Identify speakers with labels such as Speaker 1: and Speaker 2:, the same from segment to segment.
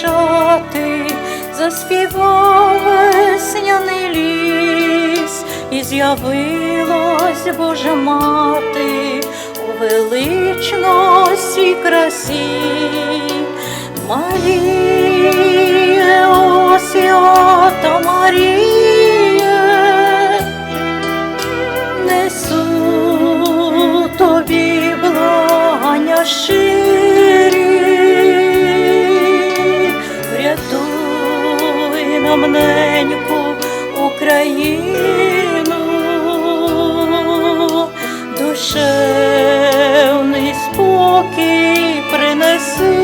Speaker 1: шати, заспівав весняний ліс, і з'явилась Божа мати у величності красі. Маріє, о свята Маріє, несу тобі благання щирі, врятуй Україну, душевний спокій принеси.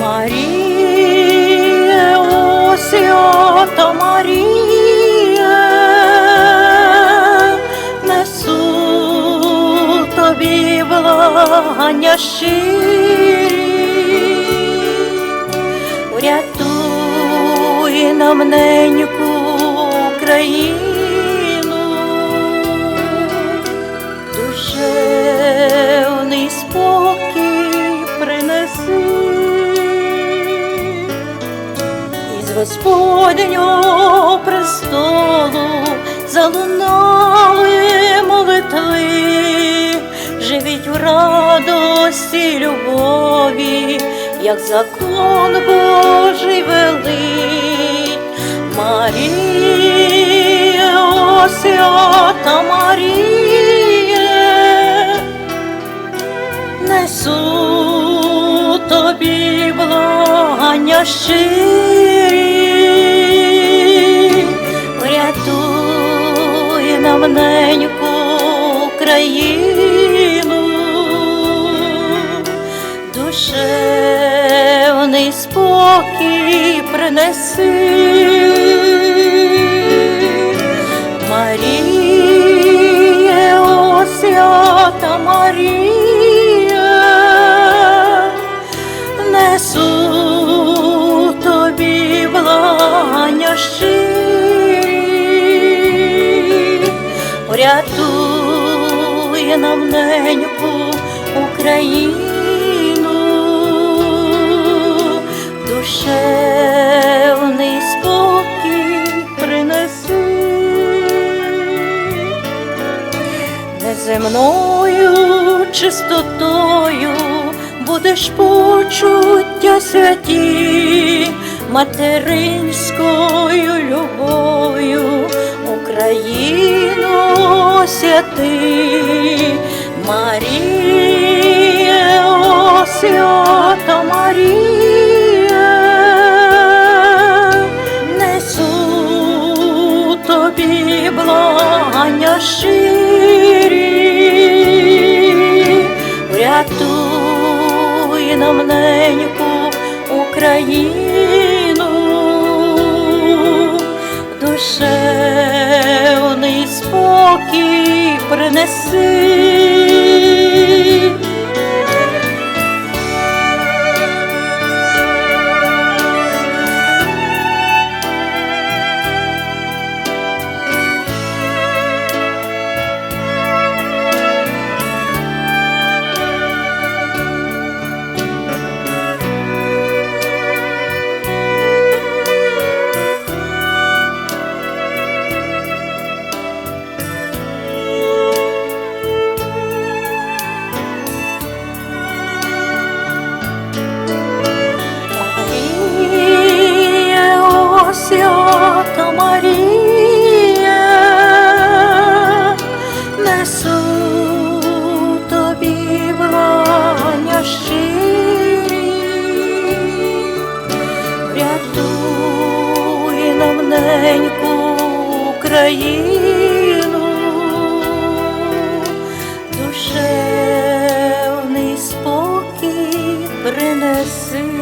Speaker 1: Маріє, о свята Маріє, несу тобі благання щирі, нам неньку Україну, душевний спокій принеси. Із Господнього престолу залунали молитви, живіть в радості любові, як закон Божий велить. Марія, о свята Марія, несу тобі благання щирі, врятуй нам неньку Україну, принеси. Маріє, о свята Марія, несу тобі благання щирі, нам неньку Україну, душевний неземною чистотою будеш почуття святі, материнською любов'ю Україну святи, Маріє, о свята Марія, благання щирі, Україну, душевний спокій принеси. Україну, душевний спокій принеси.